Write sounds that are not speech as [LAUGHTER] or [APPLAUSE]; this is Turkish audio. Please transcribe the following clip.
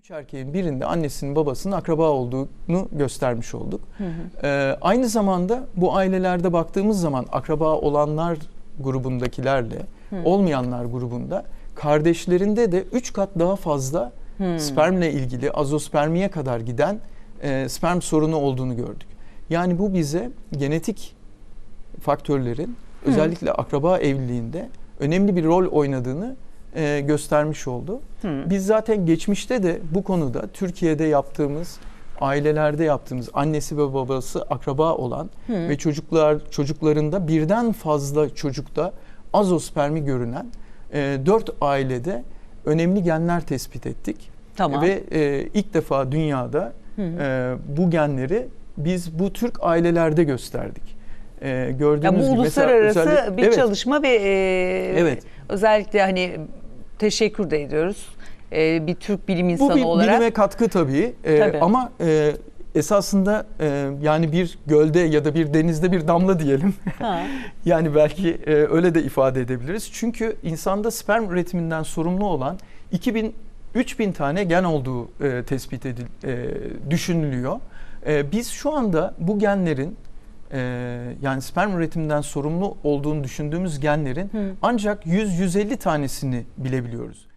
Üç erkeğin birinde annesinin babasının akraba olduğunu göstermiş olduk. Ee, aynı zamanda bu ailelerde baktığımız zaman akraba olanlar grubundakilerle olmayanlar grubunda kardeşlerinde de 3 kat daha fazla spermle ilgili azospermiye kadar giden e, sperm sorunu olduğunu gördük. Yani bu bize genetik faktörlerin özellikle akraba evliliğinde önemli bir rol oynadığını e, göstermiş oldu. Biz zaten geçmişte de bu konuda Türkiye'de yaptığımız ailelerde yaptığımız annesi ve babası akraba olan ve çocuklar çocuklarında birden fazla çocukta azospermi görünen e, dört ailede önemli genler tespit ettik. Tamam. Ve e, ilk defa dünyada e, bu genleri biz bu Türk ailelerde gösterdik. E, gördüğünüz Ya bu gibi mesela uluslararası özellik- bir Evet. çalışma ve e, Evet. özellikle hani teşekkür de ediyoruz. E, bir Türk bilim Bu insanı bir olarak. bilime katkı tabii. Ee, Tabii. ama e, esasında e, yani bir gölde ya da bir denizde bir damla diyelim. Ha. [LAUGHS] yani belki e, öyle de ifade edebiliriz. Çünkü insanda sperm üretiminden sorumlu olan 2000 3000 tane gen olduğu e, tespit edil e, düşünülüyor. E, biz şu anda bu genlerin e, yani sperm üretiminden sorumlu olduğunu düşündüğümüz genlerin Hı. ancak 100-150 tanesini bilebiliyoruz.